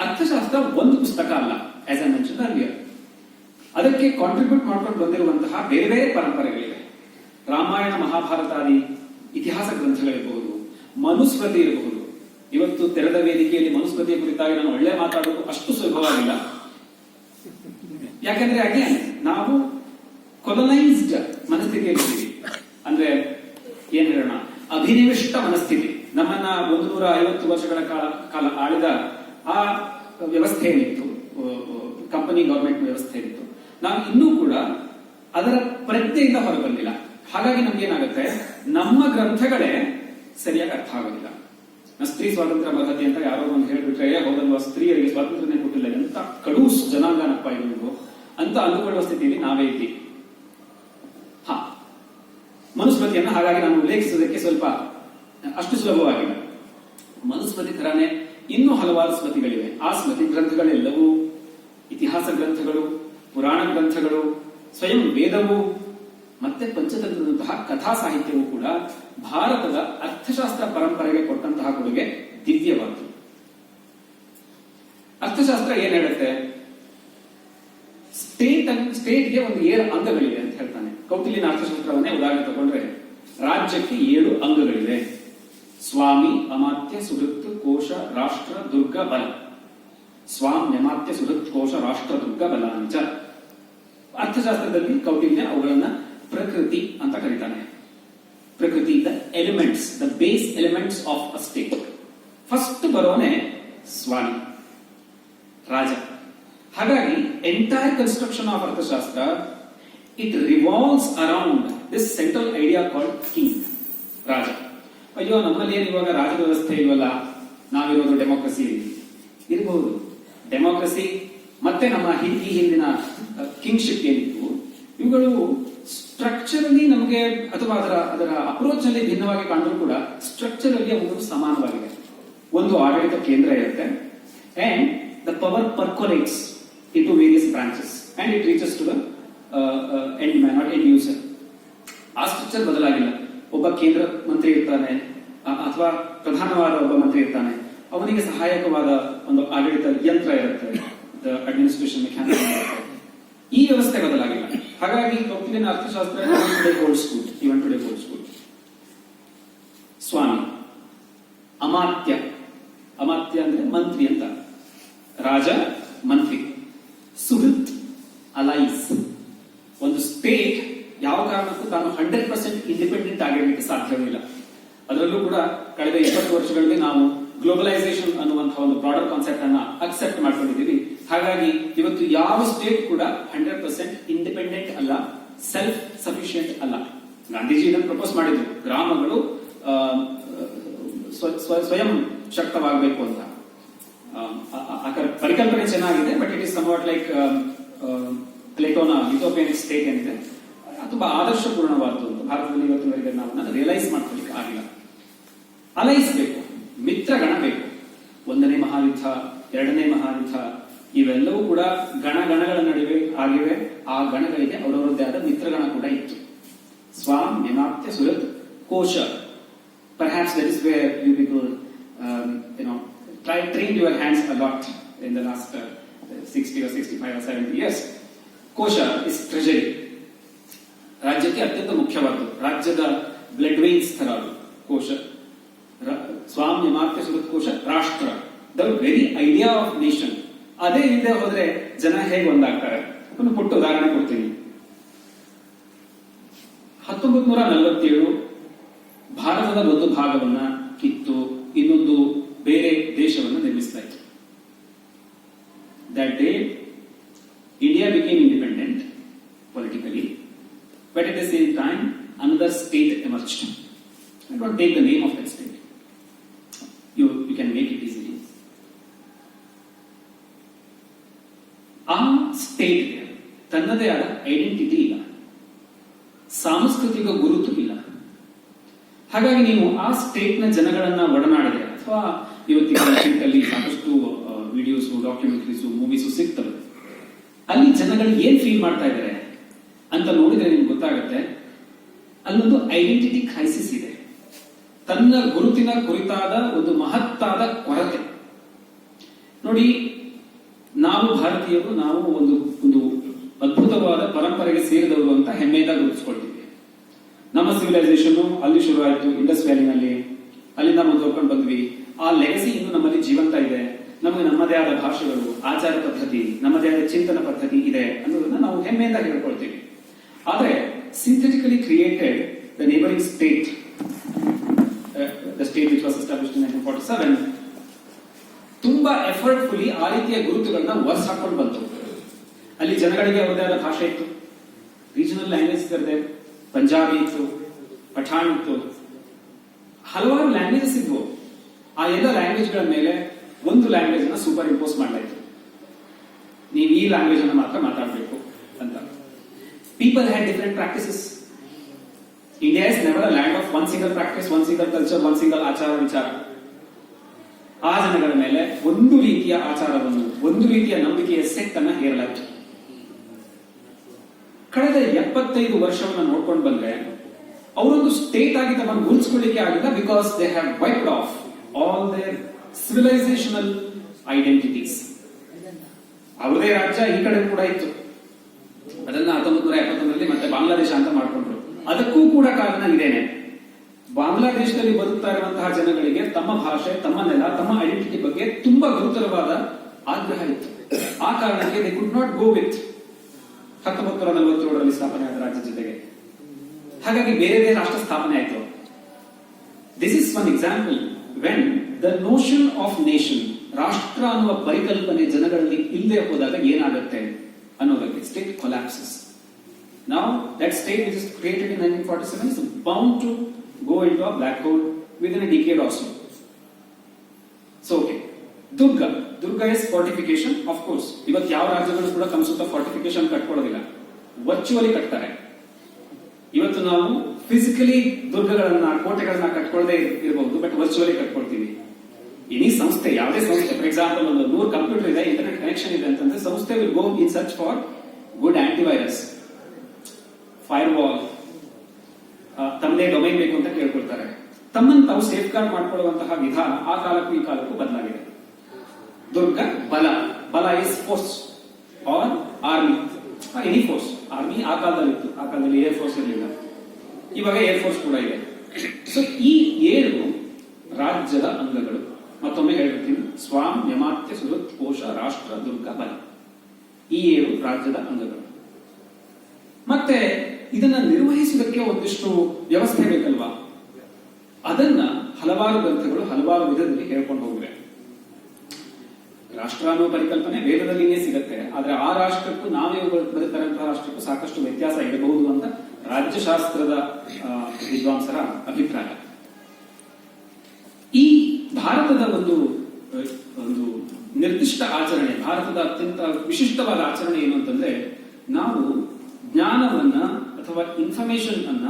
S4: ಅರ್ಥಶಾಸ್ತ್ರ ಒಂದು ಪುಸ್ತಕ ಅಲ್ಲ ಆಸ್ ಐ ಮೆನ್ಷನ್ ಅರ್ಲಿಯರ್ ಅದಕ್ಕೆ ಕಾಂಟ್ರಿಬ್ಯೂಟ್ ಮಾಡ್ಕೊಂಡು ಬಂದಿರುವಂತಹ ಬೇರೆ ಬೇರೆ ಪರಂಪರೆಗಳಿವೆ. ರಾಮಾಯಣ ಮಹಾಭಾರತಾದಿ ಇತಿಹಾಸ ಗ್ರಂಥಗಳಿರಬಹುದು ಮನುಸ್ಮೃತಿ ಇರಬಹುದು. ಇವತ್ತು ತೆರೆದ ವೇದಿಕೆಯಲ್ಲಿ ಮನುಸ್ಮೃತಿಯ ಕುರಿತಾಗಿ ನಾನು ಒಳ್ಳೆ ಮಾತಾಡೋದು ಅಷ್ಟು ಸುಲಭವಾಗಿಲ್ಲ. ಯಾಕಂದ್ರೆ ಅಗೇನ್ ನಾವು ಕೊಲೊನೈಸ್ಡ್ ಮನಸ್ಥಿತಿಯಲ್ಲಿದ್ದೀವಿ. ಅಂದ್ರೆ ಏನ್ ಹೇಳೋಣ? ಅಭಿನಿವಿಷ್ಟ ಮನಸ್ಥಿತಿ. ನಮ್ಮನ್ನ ಒಂದು ನೂರ ಐವತ್ತು ವರ್ಷಗಳ ಕಾಲ ಕಾಲ ಆಳಿದ ಆ ವ್ಯವಸ್ಥೆ ಏನಿತ್ತು? ಕಂಪನಿ ಗವರ್ಮೆಂಟ್ ವ್ಯವಸ್ಥೆ ಏನಿತ್ತು? ನಾವು ಇನ್ನೂ ಕೂಡ ಅದರ ಪ್ರಜ್ಞೆಯಿಂದ ಹೊರಬಂದಿಲ್ಲ. ಹಾಗಾಗಿ ನಮ್ಗೇನಾಗುತ್ತೆ ನಮ್ಮ ಗ್ರಂಥಗಳೇ ಸರಿಯಾಗಿ ಅರ್ಥ ಆಗೋದಿಲ್ಲ. ಸ್ತ್ರೀ ಸ್ವಾತಂತ್ರ್ಯ ಪದ್ಧತಿ ಅಂತ ಯಾರೋ ಒಂದು ಹೇಳ್ಬಿಟ್ರೆ "ಏ, ಹೌದಲ್ವಾ ಸ್ತ್ರೀಯರಿಗೆ ಸ್ವಾತಂತ್ರ್ಯನೇ ಕೊಟ್ಟಿಲ್ಲ ಎಂತ ಕಡೂಸ್ ಜನಾಂಗನಪ್ಪ ಇವರು ಅಂತ ಅಂದುಕೊಳ್ಳುವ ಸ್ಥಿತಿಯಲ್ಲಿ ನಾವೇ ಇದ್ದೀವಿ. ಹಾ. ಮನುಸ್ಮೃತಿಯನ್ನು ಹಾಗಾಗಿ ನಾನು ಉಲ್ಲೇಖಿಸೋದಕ್ಕೆ ಸ್ವಲ್ಪ ಅಷ್ಟು ಸುಲಭವಾಗಿಲ್ಲ ಮನುಸ್ಮೃತಿ ತರಾನೇ ಇನ್ನೂ ಹಲವಾರು ಸ್ಮೃತಿಗಳಿವೆ. ಆ ಸ್ಮೃತಿ ಗ್ರಂಥಗಳೆಲ್ಲವೂ ಇತಿಹಾಸ ಗ್ರಂಥಗಳು ಪುರಾಣ ಗ್ರಂಥಗಳು ಸ್ವಯಂ ವೇದವು ಮತ್ತೆ ಪಂಚತಂತ್ರದಂತಹ ಕಥಾ ಸಾಹಿತ್ಯವೂ ಕೂಡ ಭಾರತದ ಅರ್ಥಶಾಸ್ತ್ರ ಪರಂಪರೆಗೆ ಕೊಟ್ಟಂತಹ ಕೊಡುಗೆ ದಿವ್ಯವಾದ್ದು. ಅರ್ಥಶಾಸ್ತ್ರ ಏನ್ ಹೇಳುತ್ತೆ? ಸ್ಟೇಟ್ ಸ್ಟೇಟ್ಗೆ ಒಂದು ಏಳು ಅಂಗಗಳಿವೆ ಅಂತ ಹೇಳ್ತಾನೆ. ಕೌಟಿಲಿನ ಅರ್ಥಶಾಸ್ತ್ರವನ್ನೇ ಉದಾಹರಣೆ ತಗೊಂಡ್ರೆ, ರಾಜ್ಯಕ್ಕೆ ಏಳು ಅಂಗಗಳಿವೆ. ಸ್ವಾಮಿ, ಅಮಾತ್ಯ, ಸುಹೃತ್, ಕೋಶ, ರಾಷ್ಟ್ರ, ದುರ್ಗ, ಬಲ. ಸ್ವಾಮ್ಯಮಾತ್ಯ ಸುಹೃತ್, ಕೋಶ, ರಾಷ್ಟ್ರ, ದುರ್ಗ, ಬಲ ಅಂಚ. ಅರ್ಥಶಾಸ್ತ್ರದಲ್ಲಿ ಕೌಟಿಲ್ಯ ಅವುಗಳನ್ನ ಪ್ರಕೃತಿ ಅಂತ ಕರೀತಾನೆ. ಪ್ರಕೃತಿ the elements the base elements of a state first ಬರೋನೆ ಸ್ವಾಮಿ, ರಾಜ. ಹಾಗಾಗಿ entire construction of Arthashastra it revolves around this central idea called king ರಾಜ. ಅಯ್ಯೋ ನಮ್ಮಲ್ಲಿ ಏನು ಇವಾಗ ರಾಜ ವ್ಯವಸ್ಥೆ ಇಲ್ವಲ್ಲ? ನಾವಿರೋದು ಡೆಮೋಕ್ರಸಿ ಇರಬಹುದು ಡೆಮೋಕ್ರಸಿ ಮತ್ತೆ ನಮ್ಮ ಹಿಂದಿ ಹಿಂದಿನ ಕಿಂಗ್ಶಿಪ್ ಏನಿತ್ತು? ಇವುಗಳು ಸ್ಟ್ರಕ್ಚರಲಿ ನಮಗೆ ಅಥವಾ ಅದರ ಅದರ ಅಪ್ರೋಚ್ ಅಲ್ಲಿ ಭಿನ್ನವಾಗಿ ಕಂಡ್ರು ಕೂಡ ಸ್ಟ್ರಕ್ಚರ್ಗೆ ಒಂದು ಸಮಾನವಾಗಿದೆ. ಒಂದು ಆಡಳಿತ ಕೇಂದ್ರ ಇರುತ್ತೆ. And the power percolates into various branches and it reaches to the end man not end user ಆ ಸ್ಟ್ರಕ್ಚರ್ ಬದಲಾಗಿಲ್ಲ. ಒಬ್ಬ ಕೇಂದ್ರ ಮಂತ್ರಿ ಇರ್ತಾನೆ ಅಥವಾ ಪ್ರಧಾನವಾದ ಒಬ್ಬ ಮಂತ್ರಿ ಇರ್ತಾನೆ. ಅವನಿಗೆ ಸಹಾಯಕವಾದ ಒಂದು ಆಡಳಿತ ಯಂತ್ರ ಇರುತ್ತೆ. ಅಡ್ಮಿನಿಸ್ಟ್ರೇಷನ್ ಮೆಕ್ಯಾನಿಸಮ್ ಈ ವ್ಯವಸ್ಥೆ ಬದಲಾಗಿಲ್ಲ. ಹಾಗಾಗಿ ಕೌಟಿಲ್ಯನ ಅರ್ಥಶಾಸ್ತ್ರ ಸ್ಕೂಲ್ ಸ್ವಾಮಿ, ಅಮಾತ್ಯ ಅಮಾತ್ಯ ಅಂದ್ರೆ ಮಂತ್ರಿ ಅಂತ. ರಾಜ, ಮಂತ್ರಿ. ಸುಹೃತ್, ಅಲೈಸ್. ಒಂದು ಸ್ಟೇಟ್ ಯಾವ ಕಾರಣಕ್ಕೂ ತಾನು ಹಂಡ್ರೆಡ್ ಪರ್ಸೆಂಟ್ ಇಂಡಿಪೆಂಡೆಂಟ್ ಆಗಿರಲಿಕ್ಕೆ ಸಾಧ್ಯವಿಲ್ಲ ಅದರಲ್ಲೂ ಕೂಡ ಕಳೆದ ಇಪ್ಪತ್ತು ವರ್ಷಗಳಲ್ಲಿ ನಾವು ಗ್ಲೋಬಲೈಸೇಷನ್ ಅನ್ನುವಂತಹ ಒಂದು ಬ್ರಾಡರ್ ಕಾನ್ಸೆಪ್ಟ್ ಅನ್ನ ಅಕ್ಸೆಪ್ಟ್ ಮಾಡ್ಕೊಂಡಿದ್ದೀವಿ. ಹಾಗಾಗಿ ಇವತ್ತು ಯಾವ ಸ್ಟೇಟ್ ಕೂಡ ಹಂಡ್ರೆಡ್ ಪರ್ಸೆಂಟ್ ಇಂಡಿಪೆಂಡೆಂಟ್ ಅಲ್ಲ ಸೆಲ್ಫ್ ಸಫಿಶಿಯಂಟ್ ಅಲ್ಲ. ಗಾಂಧೀಜಿ ಇದನ್ನು ಪ್ರಪೋಸ್ ಮಾಡಿದ್ರು. ಗ್ರಾಮಗಳು ಸ್ವಯಂ ಶಕ್ತವಾಗಬೇಕು ಅಂತ. ಪರಿಕಲ್ಪನೆ ಚೆನ್ನಾಗಿದೆ but it is somewhat like ಪ್ಲೇಟೋನ utopian state ಏನಿದೆ, ತುಂಬಾ ಆದರ್ಶಪೂರ್ಣವಾದ್ದು ಅಂತ. ಭಾರತದಲ್ಲಿ ಇವತ್ತಿನವರೆಗೆ ನಾವು ನಾನು ರಿಯಲೈಸ್ ಮಾಡ್ಕೊಳ್ಳಿಕ್ಕೆ ಆಗಿಲ್ಲ. ಅಲೈಸ್ಬೇಕು ಮಿತ್ರಗಣ ಬೇಕು ಒಂದನೇ ಮಹಾಯುದ್ಧ, ಎರಡನೇ ಮಹಾಯುದ್ಧ ಇವೆಲ್ಲವೂ ಕೂಡ ಗಣಗಣಗಳ ನಡುವೆ ಆಗಿವೆ. ಆ ಗಣಗಳಿಗೆ ಅವರವರದ್ದೇ ಆದ ಮಿತ್ರಗಣ ಕೂಡ ಇತ್ತು. ಸ್ವಾಮ್ ನಿಮಾಪ್ತ ಸುರತ್ ಕೋಶ. Perhaps that is where you people um, you know, your trained your hands a lot sixty the last five 60 or 65 or 70 years. ಕೋಶ ಇಸ್ ಟ್ರೆಜರಿ ರಾಜ್ಯಕ್ಕೆ ಅತ್ಯಂತ ಮುಖ್ಯವಾದದ್ದು ರಾಜ್ಯದ ಬ್ಲಡ್ ವೇನ್ಸ್ ತರ ಅದು. ಕೋಶ. ಸ್ವಾಮ್ಯ ಮಾತ್ರ ಸುರತ್ ಕೋಶ ರಾಷ್ಟ್ರ. The very idea of nation ಅದೇ ಇಲ್ಲದೆ ಹೋದ್ರೆ ಜನ ಹೇಗೆ ಒಂದಾಗ್ತಾರೆ ಒಂದು ಪುಟ್ಟ ಉದಾಹರಣೆ ಕೊಡ್ತೀನಿ ಹತ್ತೊಂಬತ್ ನೂರ ನಲವತ್ತೇಳು ಭಾರತದ ಒಂದು ಭಾಗವನ್ನ ಕಿತ್ತು, ಇನ್ನೊಂದು ಬೇರೆ ದೇಶವನ್ನ ನಿರ್ಮಿಸ್ತಾ ಇತ್ತು that day India became independent politically but at the same time another state emerged. I don't take the name of. ಆ ಸ್ಟೇಟ್ ತನ್ನದೇ ಆದ ಐಡೆಂಟಿಟಿ ಇಲ್ಲ. ಸಾಂಸ್ಕೃತಿಕ ಗುರುತು ಇಲ್ಲ. ಹಾಗಾಗಿ ನೀವು ಆ ಸ್ಟೇಟ್ನ ಜನಗಳನ್ನ ಒಡನಾಡಿದ್ರೆ ಅಥವಾ ಇವತ್ತಿನ ಅಲ್ಲಿ ಸಾಕಷ್ಟು ವಿಡಿಯೋಸ್ ಡಾಕ್ಯುಮೆಂಟ್ರೀಸು ಮೂವೀಸು ಸಿಗ್ತವೆ. ಅಲ್ಲಿ ಜನಗಳು ಏನ್ ಫೀಲ್ ಮಾಡ್ತಾ ಇದ್ದಾರೆ ಅಂತ ನೋಡಿದ್ರೆ ನಿಮ್ಗೆ ಗೊತ್ತಾಗುತ್ತೆ. ಅಲ್ಲೊಂದು ಐಡೆಂಟಿಟಿ ಕ್ರೈಸಿಸ್ ಇದೆ. ತನ್ನ ಗುರುತಿನ ಕುರಿತಾದ ಒಂದು ಮಹತ್ತಾದ ಕೊರತೆ. ನೋಡಿ ನಾವು ಭಾರತೀಯರು, ನಾವು ಒಂದು ಒಂದು ಅದ್ಭುತವಾದ ಪರಂಪರೆಗೆ ಸೇರಿದವರು ಅಂತ ಹೆಮ್ಮೆಯಿಂದ ಗುರುತಿಸ್ಕೊಳ್ತೀವಿ ನಮ್ಮ ಸಿವಿಲೈಸೇಷನ್ ಅಲ್ಲಿ ಶುರು ಆಯಿತು ಇಂಡಸ್ ವ್ಯಾಲಿನಲ್ಲಿ ಅಲ್ಲಿಂದ ಮುಂದುವರ್ಕೊಂಡು ಬಂದ್ವಿ. ಆ ಲೆಗಸಿ ಇನ್ನು ನಮ್ಮಲ್ಲಿ ಜೀವಂತ ಇದೆ. ನಮಗೆ ನಮ್ಮದೇ ಆದ ಭಾಷೆಗಳು, ಆಚಾರ ಪದ್ಧತಿ, ನಮ್ಮದೇ ಆದ ಚಿಂತನ ಪದ್ಧತಿ ಇದೆ ಅನ್ನೋದನ್ನ ನಾವು ಹೆಮ್ಮೆಯಿಂದ ಹೇಳ್ಕೊಳ್ತೀವಿ. ಆದ್ರೆ synthetically created the neighbouring state the state which was established in seven ತುಂಬಾ ಎಫರ್ಟ್ಫುಲಿ ಆ ರೀತಿಯ ಗುರುತುಗಳನ್ನ ವರ್ಸ್ ಹಾಕೊಂಡು ಬಂತು. ಅಲ್ಲಿ ಜನಗಳಿಗೆ ಅವರದೇ ಆದ ಭಾಷೆ ಇತ್ತು. ರೀಜನಲ್ ಲ್ಯಾಂಗ್ವೇಜ್ ಇದ್ದೆ ಪಂಜಾಬಿ ಇತ್ತು ಪಠಾಣ್ ಇತ್ತು. ಹಲವಾರು ಲ್ಯಾಂಗ್ವೇಜಸ್ ಇದ್ವು. ಆ ಎಲ್ಲ ಲ್ಯಾಂಗ್ವೇಜ್ಗಳ ಮೇಲೆ ಒಂದು ಲ್ಯಾಂಗ್ವೇಜ್ ಅನ್ನ ಸೂಪರ್ ಇಂಪೋಸ್ ಮಾಡಲಾಯಿತು ನೀವು ಈ ಲ್ಯಾಂಗ್ವೇಜ್ ಅನ್ನು ಮಾತ್ರ ಮಾತಾಡಬೇಕು ಅಂತ. People had different practices India is never a land of one single practice one single culture one single ಆಚಾರ, ವಿಚಾರ. ಆ ಜನಗಳ ಮೇಲೆ ಒಂದು ರೀತಿಯ ಆಚಾರವನ್ನು, ಒಂದು ರೀತಿಯ ನಂಬಿಕೆಯ ಸೆಟ್ ಅನ್ನ ಕಳೆದ ಎಪ್ಪತ್ತೈದು ವರ್ಷವನ್ನ ನೋಡ್ಕೊಂಡು ಬಂದ್ರೆ, ಅವರೊಂದು ಸ್ಟೇಟ್ ಆಗಿ ತಮ್ಮನ್ನು ಉಳಿಸ್ಕೊಳ್ಳಿಕ್ಕೆ ಆಗಿಲ್ಲ because they have wiped off all their civilisational identities ಅವರದೇ ರಾಜ್ಯ ಈ ಕಡೆ ಕೂಡ ಇತ್ತು. ಅದನ್ನ ಹತ್ತೊಂಬತ್ತು ನೂರ ಎಪ್ಪತ್ತೊಂದರಲ್ಲಿ ಮತ್ತೆ ಬಾಂಗ್ಲಾದೇಶ ಅಂತ ಮಾಡ್ಕೊಂಡ್ರು. ಅದಕ್ಕೂ ಕೂಡ ಕಾರಣ ಇದೇನೆ. ಬಾಂಗ್ಲಾದೇಶದಲ್ಲಿ ಬದುಕ್ತಾ ಇರುವಂತಹ ಜನಗಳಿಗೆ ತಮ್ಮ ಭಾಷೆ, ತಮ್ಮ ನೆಲ, ತಮ್ಮ ಐಡೆಂಟಿಟಿ ಬಗ್ಗೆ ತುಂಬಾ ಗುರುತರವಾದ ಆಗ್ರಹ ಇತ್ತು. ಆ ಕಾರಣಕ್ಕೆ they could not go with ಹತ್ತೊಂಬತ್ತು ನಲವತ್ತೇಳರಲ್ಲಿ ಸ್ಥಾಪನೆ ಆದ ರಾಜ್ಯ ಜೊತೆಗೆ. ಹಾಗಾಗಿ ಬೇರೆ ರಾಷ್ಟ್ರ ಸ್ಥಾಪನೆ ಆಯಿತು. This is one example when the notion of nation ರಾಷ್ಟ್ರ ಅನ್ನುವ ಪರಿಕಲ್ಪನೆ ಜನಗಳಲ್ಲಿ ಇಲ್ಲದೆ ಹೋದಾಗ ಏನಾಗುತ್ತೆ ಅನ್ನೋದಕ್ಕೆ ಸ್ಟೇಟ್ ಕೊಲಾಪ್ಸಸ್ ನಾವು that state is created in nineteen forty seven is bound to into a black hole within a decade also so okay ದುರ್ಗ ದುರ್ಗ ಇಸ್ ಫಾರ್ಟಿಫಿಕೇಶನ್ ಆಫ್ ಕೋರ್ಸ್ ಇವತ್ತು ಯಾವ ರಾಜ್ಯಗಳು ಕೂಡ ತಮ್ಮ ಸುತ್ತ ಫಾರ್ಟಿಫಿಕೇಶನ್ ಕಟ್ಕೊಳ್ಳೋದಿಲ್ಲ. ವರ್ಚುವಲಿ ಕಟ್ತಾರೆ. ಇವತ್ತು ನಾವು ಫಿಸಿಕಲಿ ದುರ್ಗಗಳನ್ನ, ಕೋಟೆಗಳನ್ನ ಕಟ್ಕೊಳ್ಳದೆ ಇರಬಹುದು ಬಟ್ ವರ್ಚುವಲಿ ಕಟ್ಕೊಳ್ತೀವಿ. ಎನಿ ಸಂಸ್ಥೆ, ಯಾವುದೇ ಸಂಸ್ಥೆ ಫಾರ್ ಎಕ್ಸಾಂಪಲ್ ಒಂದು ನೂರು ಕಂಪ್ಯೂಟರ್ ಇದೆ ಇಂಟರ್ನೆಟ್ ಕನೆಕ್ಷನ್ ಇದೆ ಅಂತಂದ್ರೆ ಸಂಸ್ಥೆ will go in search for good antivirus firewall ತಮ್ಮದೇ ಡೊಮೈನ್ ಬೇಕು ಅಂತ ಕೇಳ್ಕೊಳ್ತಾರೆ. ತಮ್ಮನ್ನು ತಾವು ಸೇಫ್ ಗಾರ್ಡ್ ಮಾಡ್ಕೊಳ್ಳುವಂತಹ ವಿಧಾನ ಆ ಕಾಲಕ್ಕೂ ಈ ಕಾಲಕ್ಕೂ ಬದಲಾಗಿದೆ. ದುರ್ಗ, ಬಲ. ಬಲ is force or army any force army ಆ ಕಾಲದಲ್ಲಿ ಇತ್ತು ಆ ಕಾಲದಲ್ಲಿ ಏರ್ ಫೋರ್ಸ್ ಇರಲಿಲ್ಲ. ಇವಾಗ ಏರ್ ಫೋರ್ಸ್ ಕೂಡ ಇದೆ. ಸೊ ಈ ಏಳು ರಾಜ್ಯದ ಅಂಗಗಳು. ಮತ್ತೊಮ್ಮೆ ಹೇಳ್ತೀನಿ ಸ್ವಾಮ್ ಯಮಾತ್ಯ ಸುಹೃತ್ ಕೋಶ, ರಾಷ್ಟ್ರ, ದುರ್ಗ, ಬಲ. ಈ ಏಳು ರಾಜ್ಯದ ಅಂಗಗಳು. ಮತ್ತೆ ಇದನ್ನ ನಿರ್ವಹಿಸುವುದಕ್ಕೆ ಒಂದಿಷ್ಟು ವ್ಯವಸ್ಥೆ ಬೇಕಲ್ವಾ? ಅದನ್ನ ಹಲವಾರು ಗ್ರಂಥಗಳು ಹಲವಾರು ವಿಧದಲ್ಲಿ ಹೇಳ್ಕೊಂಡು ಹೋಗಿವೆ. ರಾಷ್ಟ್ರ ಅನ್ನೋ ಪರಿಕಲ್ಪನೆ ವೇದದಲ್ಲಿನೇ ಸಿಗತ್ತೆ. ಆದ್ರೆ ಆ ರಾಷ್ಟ್ರಕ್ಕೂ ನಾವೇ ಬದುಕಂತಹ ರಾಷ್ಟ್ರಕ್ಕೂ ಸಾಕಷ್ಟು ವ್ಯತ್ಯಾಸ ಇರಬಹುದು ಅಂತ ರಾಜ್ಯಶಾಸ್ತ್ರದ ವಿದ್ವಾಂಸರ ಅಭಿಪ್ರಾಯ. ಈ ಭಾರತದ ಒಂದು ಒಂದು ನಿರ್ದಿಷ್ಟ ಆಚರಣೆ, ಭಾರತದ ಅತ್ಯಂತ ವಿಶಿಷ್ಟವಾದ ಆಚರಣೆ ಏನು ಅಂತಂದ್ರೆ ನಾವು ಜ್ಞಾನವನ್ನ ಅಥವಾ ಇನ್ಫಾರ್ಮೇಶನ್ ಅನ್ನ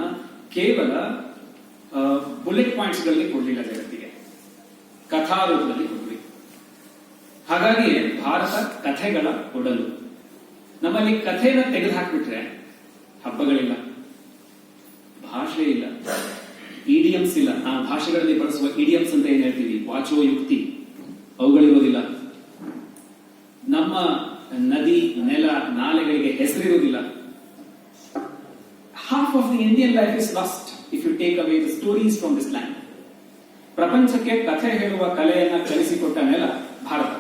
S4: ಕೇವಲ ಬುಲೆಟ್ ಪಾಯಿಂಟ್ಸ್ಗಳಲ್ಲಿ ಕೊಡಲಿಲ್ಲ ಜಗತ್ತಿಗೆ. ಕಥಾ ರೂಪದಲ್ಲಿ ಕೊಡ್ವಿ ಹಾಗಾಗಿ ಭಾರತ ಕಥೆಗಳ ಕೊಡಲು ನಮ್ಮಲ್ಲಿ ಕಥೆನ ತೆಗೆದು ಹಾಕ್ಬಿಟ್ರೆ ಹಬ್ಬಗಳಿಲ್ಲ. ಭಾಷೆ ಇಲ್ಲ. ಇಡಿಯಮ್ಸ್ ಇಲ್ಲ. ಆ ಭಾಷೆಗಳಲ್ಲಿ ಬಳಸುವ ಇಡಿಯಮ್ಸ್ ಅಂತ ಏನ್ ಹೇಳ್ತೀವಿ? ವಾಚೋ ಯುಕ್ತಿ. ಅವುಗಳಿರೋದಿಲ್ಲ. ನಮ್ಮ ನದಿ, ನೆಲ, ನಾಲೆಗಳಿಗೆ ಹೆಸರಿರುವುದಿಲ್ಲ half of the Indian life is lost if you take away the stories from this land ಪ್ರಪಂಚಕ್ಕೆ ಕಥೆ ಹೇಳುವ ಕಲೆಯನ್ನ ಕಲಿಸಿಕೊಟ್ಟ ನೆಲ ಭಾರತ.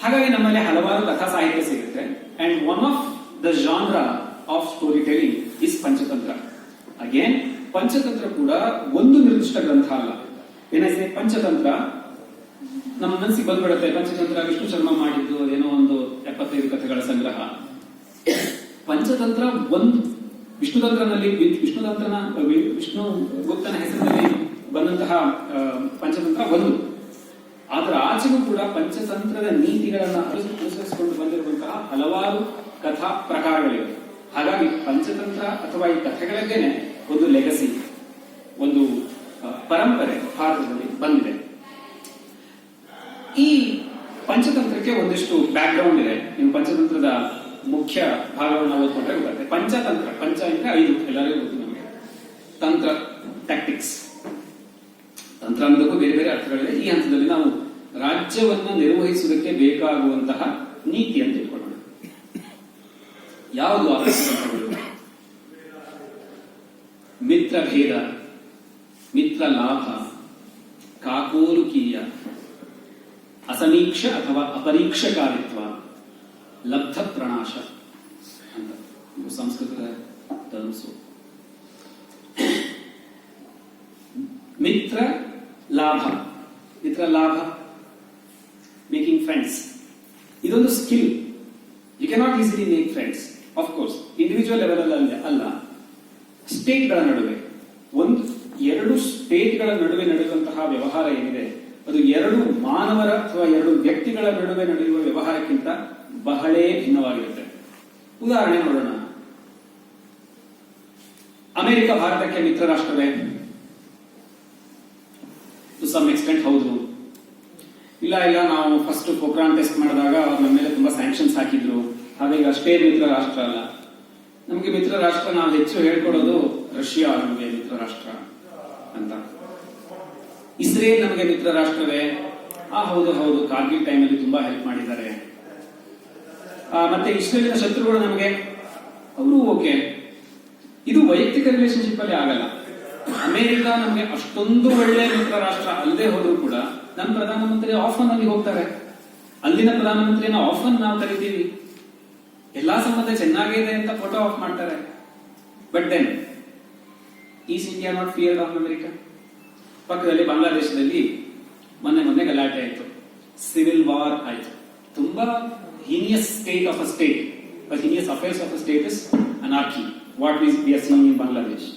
S4: ಹಾಗಾಗಿ ನಮ್ಮಲ್ಲಿ ಹಲವಾರು ಕಥಾ ಸಾಹಿತ್ಯ ಸಿಗುತ್ತೆ. And one of the genre of storytelling is Panchatantra. Again Panchatantra ಕೂಡ ಒಂದು ನಿರ್ದಿಷ್ಟ ಗ್ರಂಥ ಅಲ್ಲ. ಏನೈತೆ ಪಂಚತಂತ್ರ ನಮ್ಮ ಮನಸ್ಸಿಗೆ ಬಂದ್ಬಿಡುತ್ತೆ. ಪಂಚತಂತ್ರ ವಿಷ್ಣು ಶರ್ಮ ಮಾಡಿದ್ದು ಏನೋ ಒಂದು ಎಪ್ಪತ್ತೈದು ಕಥೆಗಳ ಸಂಗ್ರಹ. ಪಂಚತಂತ್ರ ಒಂದು ವಿಷ್ಣುತಂತ್ರನಲ್ಲಿ ವಿಷ್ಣುತಂತ್ರನ ವಿಷ್ಣು ಗುಪ್ತನ ಹೆಸರಿನಲ್ಲಿ ಬಂದಂತಹ ಪಂಚತಂತ್ರ ಒಂದು. ಅದರ ಆಚೆಗೂ ಕೂಡ ಪಂಚತಂತ್ರದ ನೀತಿಗಳನ್ನ ಅನುಸ- ಅನುಸರಿಸಿಕೊಂಡು ಬಂದಿರುವಂತಹ ಹಲವಾರು ಕಥಾ ಪ್ರಕಾರಗಳಿವೆ. ಹಾಗಾಗಿ ಪಂಚತಂತ್ರ ಅಥವಾ ಈ ಕಥೆಗಳಿಗೇನೆ ಒಂದು ಲೆಗಸಿ ಒಂದು ಪರಂಪರೆ ಭಾರತದಲ್ಲಿ ಬಂದಿದೆ. ಈ ಪಂಚತಂತ್ರಕ್ಕೆ ಒಂದಿಷ್ಟು ಬ್ಯಾಕ್ ಗ್ರೌಂಡ್ ಇದೆ. ನೀವು ಪಂಚತಂತ್ರದ ಮುಖ್ಯ ಭಾಗವನ್ನು ಓದ್ಕೊಂಡ್ರೆ ಗೊತ್ತಾಗುತ್ತೆ. ಪಂಚತಂತ್ರ. ಪಂಚ ಅಂದ್ರೆ ಐದು. ಎಲ್ಲರಿಗೂ ಗೊತ್ತು ನಮಗೆ. ತಂತ್ರ ಟ್ಯಾಕ್ಟಿಕ್ಸ್ ತಂತ್ರ ಅನ್ನೋದಕ್ಕೂ ಬೇರೆ ಬೇರೆ ಅರ್ಥಗಳಿದೆ. ಈ ಹಂತದಲ್ಲಿ ನಾವು ರಾಜ್ಯವನ್ನ ನಿರ್ವಹಿಸುವುದಕ್ಕೆ ಬೇಕಾಗುವಂತಹ ನೀತಿ ಅಂತ ಇಟ್ಕೊಳ್ಳೋಣ ಯಾವುದು ಆ ಮಿತ್ರ ಭೇದ, ಮಿತ್ರ ಲಾಭ ಕಾಕೋಲುಕೀಯ ಅಸಮೀಕ್ಷ ಅಥವಾ ಅಪರೀಕ್ಷಕಾರಿತ್ವ. ಲಬ್ಧ ಪ್ರಣಾಶ ಅಂತ ಸಂಸ್ಕೃತದ ಟರ್ಮ್ಸು ಮಿತ್ರ ಲಾಭ. ಮಿತ್ರ ಲಾಭ. ಮೇಕಿಂಗ್ ಫ್ರೆಂಡ್ಸ್ ಇದೊಂದು skill you cannot easily make friends of course individual level ಅಲ್ಲಿ ಅಲ್ಲ. ಸ್ಟೇಟ್ಗಳ ನಡುವೆ. ಒಂದು, ಎರಡು ಸ್ಟೇಟ್ಗಳ ನಡುವೆ ನಡೆಯುವಂತಹ ವ್ಯವಹಾರ ಏನಿದೆ? ಅದು ಎರಡು ಮಾನವರ ಅಥವಾ ಎರಡು ವ್ಯಕ್ತಿಗಳ ನಡುವೆ ನಡೆಯುವ ವ್ಯವಹಾರಕ್ಕಿಂತ ಬಹಳೇ ಭಿನ್ನವಾಗಿರುತ್ತೆ. ಉದಾಹರಣೆ ನೋಡೋಣ. ಅಮೆರಿಕ ಭಾರತಕ್ಕೆ ಮಿತ್ರ ರಾಷ್ಟ್ರವೇ ಟು ಸಮ್ ಎಕ್ಸ್ಟೆಂಟ್ ಹೌದು. ಇಲ್ಲ ಇಲ್ಲ, ನಾವು ಫಸ್ಟ್ ಪೋಕ್ರಾನ್ ಟೆಸ್ಟ್ ಮಾಡಿದಾಗ ಅವ್ರ ನಮ್ಮ ಮೇಲೆ ತುಂಬಾ ಸ್ಯಾಂಕ್ಷನ್ಸ್ ಹಾಕಿದ್ರು. ಹಾಗಾಗಿ ಅಷ್ಟೇ ಮಿತ್ರ ರಾಷ್ಟ್ರ ಅಲ್ಲ. ನಮಗೆ ಮಿತ್ರ ರಾಷ್ಟ್ರ ನಾವು ಹೆಚ್ಚು ಹೇಳ್ಕೊಡೋದು ರಷ್ಯಾ ನಮಗೆ ಮಿತ್ರ ರಾಷ್ಟ್ರ ಅಂತ. ಇಸ್ರೇಲ್ ನಮಗೆ ಮಿತ್ರ ರಾಷ್ಟ್ರವೇ ಆ, ಹೌದು ಹೌದು. ಕಾರ್ಗಿಲ್ ಟೈಮಲ್ಲಿ ತುಂಬಾ ಹೆಲ್ಪ್ ಮಾಡಿದ್ದಾರೆ. ಮತ್ತೆ ಇಸ್ರೇಲಿನ ಶತ್ರುಗಳು ನಮಗೆ, ಅವರು ಓಕೆ. ಇದು ವೈಯಕ್ತಿಕ ರಿಲೇಶನ್ಶಿಪ್ ಅಲ್ಲಿ ಆಗಲ್ಲ. ಅಮೆರಿಕ ನಮಗೆ ಅಷ್ಟೊಂದು ಒಳ್ಳೆ ಮಿತ್ರ ರಾಷ್ಟ್ರ ಅಲ್ಲದೆ ಹೋದ್ರು ಕೂಡ ನಮ್ಮ ಪ್ರಧಾನಮಂತ್ರಿ ಆಫನ್ ಅಲ್ಲಿ ಹೋಗ್ತಾರೆ. ಅಲ್ಲಿನ ಪ್ರಧಾನಮಂತ್ರಿನ ಆಫನ್ ನಾವು ಕರಿತೀವಿ. ಎಲ್ಲಾ ಸಂಬಂಧ ಚೆನ್ನಾಗಿದೆ ಅಂತ ಫೋಟೋ ಆಫ್ ಮಾಡ್ತಾರೆ. But then is India not fear of America ಪಕ್ಕದಲ್ಲಿ ಬಾಂಗ್ಲಾದೇಶದಲ್ಲಿ ಮೊನ್ನೆ ಮೊನ್ನೆ ಗಲಾಟೆ ಆಯಿತು. ಸಿವಿಲ್ ವಾರ್ ಆಯಿತು. ತುಂಬಾ heinous state of a state heinous affairs of a state is anarchy what is we are seeing in Bangladesh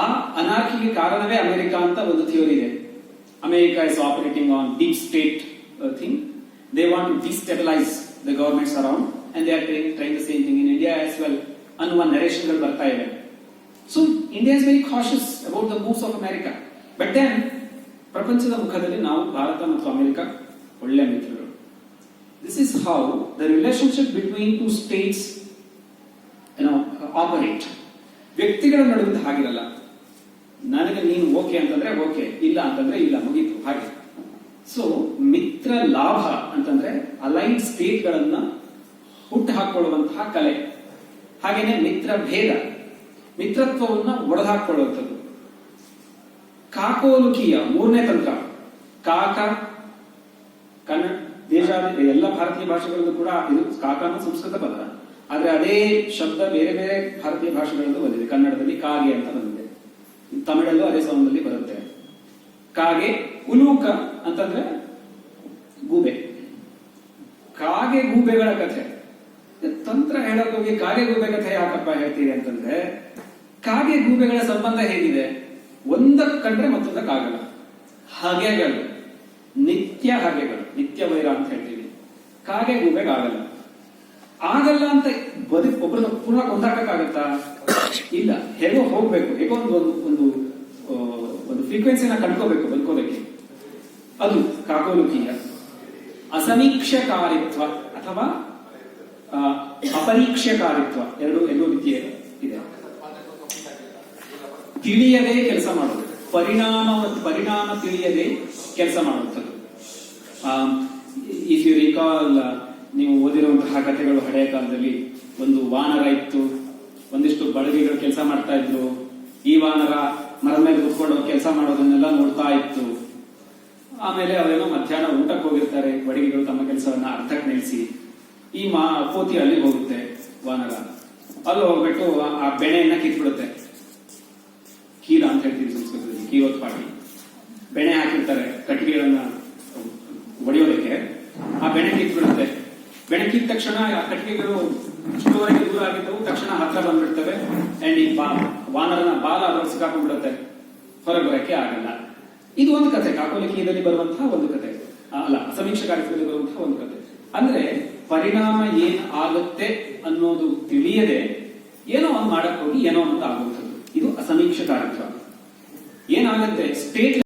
S4: ಆ ಅನಾರ್ಕಿಗೆ ಕಾರಣವೇ ಅಮೆರಿಕ ಅಂತ ಒಂದು ಥಿಯೋರಿ ಇದೆ. America is operating on deep state thing they want to destabilise the governments around and they are trying the same thing in India as well ಅನ್ನುವ ನರೇಶನ್ಗಳು ಬರ್ತಾ ಇವೆ. So India is very cautious about the moves of America but then ಪ್ರಪಂಚದ ಮುಖದಲ್ಲಿ ನಾವು ಭಾರತ ಮತ್ತು America ಒಳ್ಳೆ ಮಿತ್ರರು. This the relationship the relationship states to states operate ವ್ಯಕ್ತಿಗಳ ನಡುವಂತ ಹಾಗಿರಲ್ಲ. ನನಗೆ ನೀನು ಓಕೆ ಅಂತಂದ್ರೆ ಓಕೆ ಇಲ್ಲ ಅಂತಂದ್ರೆ ಇಲ್ಲ, ಮುಗೀತು, ಹಾಗೆ. ಸೊ ಮಿತ್ರ ಲಾಭ ಅಂತಂದ್ರೆ ಅಲೈನ್ ಸ್ಟೇಟ್ಗಳನ್ನ ಹುಟ್ಟು ಹಾಕೊಳ್ಳುವಂತಹ ಕಲೆ. ಹಾಗೇನೆ ಮಿತ್ರ ಭೇದ. ಮಿತ್ರತ್ವವನ್ನ ಒಡೆದಾಕೊಳ್ಳುವಂಥದ್ದು ಕಾಕೋಲುಕಿಯ ಮೂರನೇ ತಂತ್ರ. ಕಾಕ ಕನ್ನಡ ದೇಶ ಎಲ್ಲ ಭಾರತೀಯ ಭಾಷೆಗಳಲ್ಲೂ ಕೂಡ ಇದು ಕಾಕಾನು ಸಂಸ್ಕೃತ ಪದ. ಆದ್ರೆ ಅದೇ ಶಬ್ದ ಬೇರೆ ಬೇರೆ ಭಾರತೀಯ ಭಾಷೆಗಳಲ್ಲೂ ಬಂದಿದೆ. ಕನ್ನಡದಲ್ಲಿ ಕಾಗೆ ಅಂತ ಬಂದಿದೆ. ತಮಿಳಲ್ಲೂ ಅದೇ ಸೌಂಡಲ್ಲಿ ಬರುತ್ತೆ. ಕಾಗೆ ಉಲೂಕ ಅಂತಂದ್ರೆ ಗೂಬೆ. ಕಾಗೆ ಗೂಬೆಗಳ ಕಥೆ. ತಂತ್ರ ಹೇಳಕ್ ಕಾಗೆ ಗೂಬೆ ಕಥೆ ಯಾಕಪ್ಪ ಹೇಳ್ತೀರಿ ಅಂತಂದ್ರೆ, ಕಾಗೆ ಗೂಬೆಗಳ ಸಂಬಂಧ ಹೇಗಿದೆ? ಒಂದಕ್ಕೆ ಕಂಡ್ರೆ ಮತ್ತೊಂದಕ್ಕಾಗಲ್ಲ ಹಗೆಗಳು. ನಿತ್ಯ ಹಗೆಗಳು. ನಿತ್ಯ ವೈರ ಅಂತ ಹೇಳ್ತೀವಿ. ಕಾಗೆ ಗೂಬೆಗಾಗಲ್ಲ ಆಗಲ್ಲ. ಅಂತ ಬದುಕು ಒಬ್ಬರನ್ನ ಪೂರ್ಣ ಕೊಂದಾಕಕ್ಕಾಗತ್ತಾ ಇಲ್ಲ. ಹೇಗೋ ಹೋಗ್ಬೇಕು. ಹೇಗೋ ಒಂದು ಒಂದು ಒಂದು ಫ್ರೀಕ್ವೆನ್ಸಿನ ಕಂಡ್ಕೋಬೇಕು ಬದುಕೋದಕ್ಕೆ. ಅದು ಕಾಕೋಲುಕೀಯ ಅಸಮೀಕ್ಷಕಾರಿತ್ವ ಅಥವಾ ಅಪರೀಕ್ಷಕಾರಿತ್ವ. ಎರಡು ಎರಡು ರೀತಿಯ ಇದೆ. ತಿಳಿಯದೆ ಕೆಲಸ ಮಾಡೋದು ಪರಿಣಾಮ ಪರಿಣಾಮ ತಿಳಿಯದೆ ಕೆಲಸ ಮಾಡುವಂಥದ್ದು ಇಫ್ ಯು ರಿಕಾಲ್ ನೀವು ಓದಿರುವಂತಹ ಕಥೆಗಳು ಹಳೆಯ ಕಾಲದಲ್ಲಿ ಒಂದು ವಾನರ ಇತ್ತು, ಒಂದಿಷ್ಟು ಬಳಗಿಗಳು ಕೆಲಸ ಮಾಡ್ತಾ ಇದ್ರು. ಈ ವಾನರ ಮರದ ಮೇಲೆ ಕೂತ್ಕೊಂಡು ಕೆಲಸ ಮಾಡೋದನ್ನೆಲ್ಲ ನೋಡ್ತಾ ಇತ್ತು. ಆಮೇಲೆ ಅವೇನೋ ಮಧ್ಯಾಹ್ನ ಊಟಕ್ಕೆ ಹೋಗಿರ್ತಾರೆ ಬಡಗಿಗಳು ತಮ್ಮ ಕೆಲಸವನ್ನ ಅರ್ಧಕ್ಕೆ ನಿಲ್ಲಿಸಿ. ಈ ಮಾ ಕೋತಿ ಅಲ್ಲಿಗೆ ಹೋಗುತ್ತೆ ವಾನರ. ಅಲ್ಲಿ ಹೋಗ್ಬಿಟ್ಟು ಆ- ಬೆಳೆಯನ್ನ ಕಿತ್ಬಿಡುತ್ತೆ ಕೀರ ಅಂತ ಹೇಳ್ತೀವಿ ಸಂಸ್ಕೃತದಲ್ಲಿ ಕೀರೋತ್ಪಾಟಿ ಬೆಣೆ ಹಾಕಿರ್ತಾರೆ ಕಟ್ಟಿಗೆಗಳನ್ನ ಒಡೆಯೋದಕ್ಕೆ ಆ ಬೆಣೆ ಕಿತ್ಬಿಡುತ್ತೆ ಬೆಣೆ ಕಿತ್ತ ತಕ್ಷಣ ಆ ಕಟ್ಟಿಗೆಗಳು ಅಷ್ಟುವರೆಗೆ ದೂರ ಆಗಿದ್ದವು, ತಕ್ಷಣ ಹತ್ರ ಬಂದ್ಬಿಡ್ತವೆ. ಅಂಡ್ ಈ ವಾನರನ ಬಾಲ ಅದ್ರಲ್ಲಿ ಸಿಕ್ಕಾಕೊಂಡ್ಬಿಡುತ್ತೆ. ಹೊರಗೆ ಬರಕ್ಕೆ ಆಗಲ್ಲ. ಇದು ಒಂದು ಕಥೆ ಕಾಕೋಲಿಕೀಯದಲ್ಲಿ ಬರುವಂತಹ ಒಂದು ಕಥೆ ಅಲ್ಲ ಸಮೀಕ್ಷೆ ಕಾರ್ಯಕ್ರಮದಲ್ಲಿ ಬರುವಂತಹ ಒಂದು ಕಥೆ ಅಂದ್ರೆ ಪರಿಣಾಮ ಏನ್ ಆಗುತ್ತೆ ಅನ್ನೋದು ತಿಳಿಯದೆ ಏನೋ ಒಂದು ಮಾಡಕ್ ಹೋಗಿ ಏನೋ ಅಂತ ಆಗುವಂಥದ್ದು. ಇದು ಅಸಮೀಕ್ಷೆ ಕಾರ್ಯಕ್ರಮ ಏನಾಗುತ್ತೆ? ಸ್ಟೇಟ್